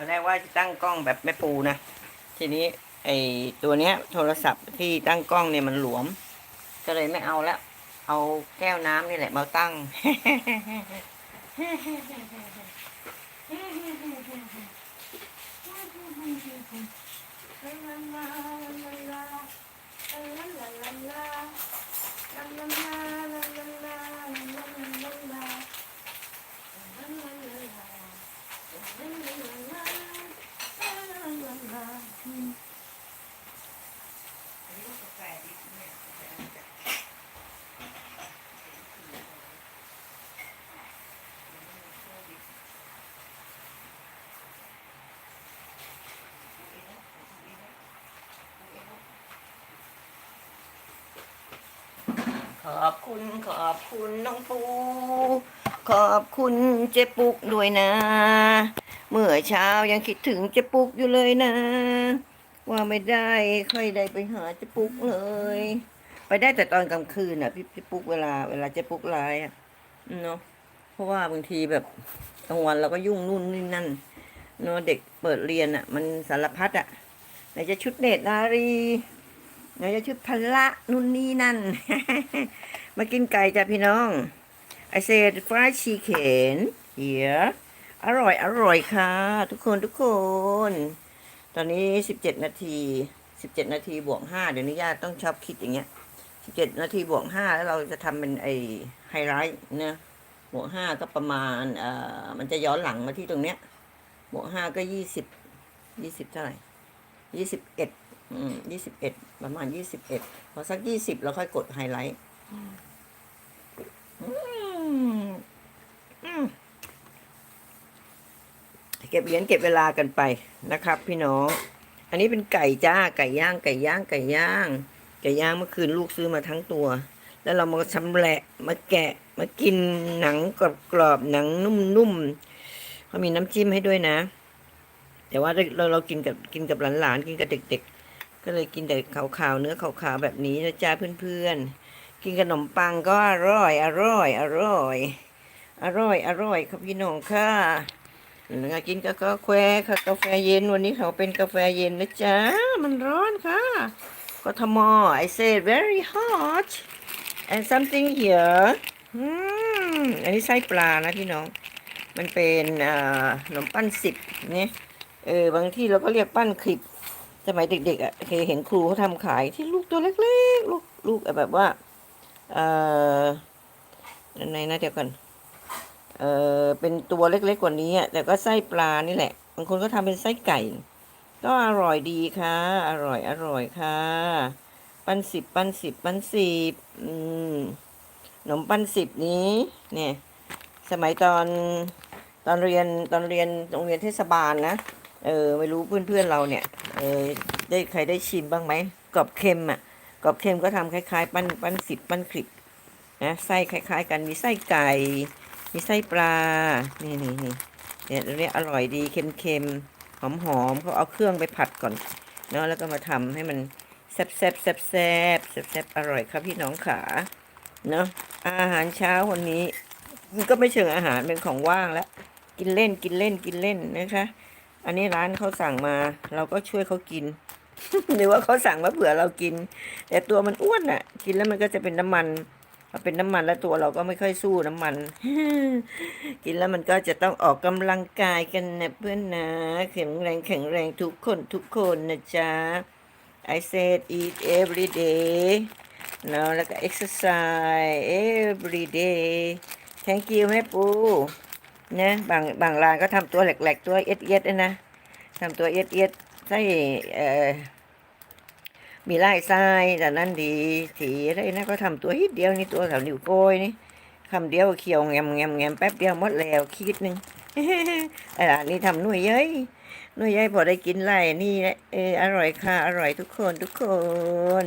ตอนแรกว่าจะตั้งกล้องแบบแม่ปูนะ ทีนี้ไอตัวเนี้ย โทรศัพท์ที่ตั้งกล้องเนี่ยมันหลวม ก็เลยไม่เอาละ เอาแก้วน้ำนี่แหละมาตั้ง อบคุณขอบคุณน้องปู ขอบคุณเจ๊ปุกด้วยนะ เมื่อเช้ายังคิดถึงเจ๊ปุกอยู่เลยนะ ว่าไม่ได้ค่อยได้ไปหาเจ๊ปุกเลย ไปได้แต่ตอนกลางคืนอะพี่พี่ปุกเวลาเวลาเจ๊ปุกไลน์อะเนาะเพราะว่าบางทีแบบกลางวันเราก็ยุ่งนู่นนี่นั่นเนาะเด็กเปิดเรียนอะ มันสารพัดอะไหนจะชุดเนตรนารี ไหนจะชุดพละนู่นนี่นั่น มากินไก่จ้ะพี่น้อง I said fried chicken here อร่อยอร่อยค่ะ ทุกคนทุกคน ตอนนี้สิบเจ็ดนาทีสิบเจ็ดนาทีบวกห้าเดี๋ยวนี้ญาติต้องชอบคิดอย่างเงี้ยสิบเจ็ดนาทีบวกห้าแล้วเราจะทำเป็นไอไฮไลท์เนะบวกห้าก็ประมาณเอ่อมันจะย้อนหลังมาที่ตรงเนี้ยบวกห้าก็ยี่สิบยี่สิบเท่าไหร่ ยี่สิบเอ็ดอืมยี่สิบเอ็ดประมาณยี่สิบเอ็ดพอสักยี่สิบเราค่อยกดไฮไลท์เก็บเหรียญเก็บเวลากันไปนะครับ พี่น้อง อันนี้เป็นไก่จ้าไก่ย่างไก่ย่างไก่ย่าง ไก่ย่างเมื่อคืนลูกซื้อมาทั้งตัว แล้วเรามาชำแหละมาแกะมากินหนังกรอบๆหนังนุ่มๆเขามีน้ำจิ้มให้ด้วยนะ แต่ว่าเราเรากินกับกินกับหลานๆกินกับเด็ก ๆ ก็เลยกินแต่ขาวๆเนื้อขาวๆแบบนี้นะจ้าเพื่อนๆ กินขนมปังก็อร่อยอร่อยอร่อยอร่อยอร่อยครับพี่น้องค่ะแล้วก็กินกับกาแฟค่ะกาแฟเย็นวันนี้เขาเป็นกาแฟเย็นนะจ๊ะมันร้อนค่ะกทม I said very hot and something here อืมอันนี้ไส้ปลานะพี่น้อง มันเป็นขนมปั้นสิบนี่ เออบางที่เราก็เรียกปั้นคลิปสมัยเด็กๆอะเคยเห็นครูเขาทำขายที่ลูกตัวเล็กๆ ลูกลูกแบบว่าเอ่อในนะเดี๋ยวก่อนเออเป็นตัวเล็กๆกว่านี้อะแต่ก็ไส้ปลานี่แหละบางคนก็ทำเป็นไส้ไก่ ก็อร่อยดีค่ะ อร่อยอร่อยค่ะ ปั้นสิบปั้นสิบปั้นสิบอืมขนมปั้นสิบนี้ เนี่ย สมัยตอนตอนเรียนตอนเรียนโรงเรียนเทศบาลนะ เออไม่รู้เพื่อนๆเราเนี่ย เออได้ใครได้ชิมบ้างไหมกรอบเค็มอะกรอบเค็มก็ทำคล้ายๆ ปั้นปั้นสิบปั้นคลิปนะไส้คล้าย ๆ กันมีไส้ไก่ มีไส้ปลา นี่นี่นี่เนี่ยอันนี้อร่อยดีเค็มๆหอมๆเขาเอาเครื่องไปผัดก่อนเนาะแล้วก็มาทำให้มันแซ่บแซ่บแซ่บแซ่บแซ่บแซ่บอร่อยครับพี่น้องขาเนาะอาหารเช้าวันนี้มันก็ไม่เชิงอาหารเป็นของว่างแล้ว กินเล่นกินเล่นกินเล่นนะคะ อันนี้ร้านเขาสั่งมา เราก็ช่วยเขากิน หรือว่าเขาสั่งมาเผื่อเรากิน แต่ตัวมันอ้วนอะ กินแล้วมันก็จะเป็นน้ำมันพอเป็นน้ำมันแล้วตัวเราก็ไม่ค่อยสู้น้ำมัน กินแล้วมันก็จะต้องออกกำลังกายกันนะเพื่อนนะแข็งแรงแข็งแรงทุกคนทุกคนนะจ๊ะ I said eat every day นะแล้วก็ exercise every day thank you แม่ปู นะบางบางร้านก็ทำตัวแหลกๆ ตัวเอ็ดเอ็ดนะทำตัวเอ็ดเอ็ดใส่เอ่อมีไล่ทรายแต่นั่นดีถีอะไรนะก็ทำตัวนิดเดียวนี่ตัวแถวนิ้วโป้ยนี่คำเดียวเคี่ยวแงมแงมแงมแป๊บเดียวหมดแล้วคิดหนึ่งไอ้หลานนี่ทำหน่วยเย้ยหน่วยเย้ยพอได้กินไล่นี่แหละเอออร่อยค่ะอร่อยทุกคนทุกคน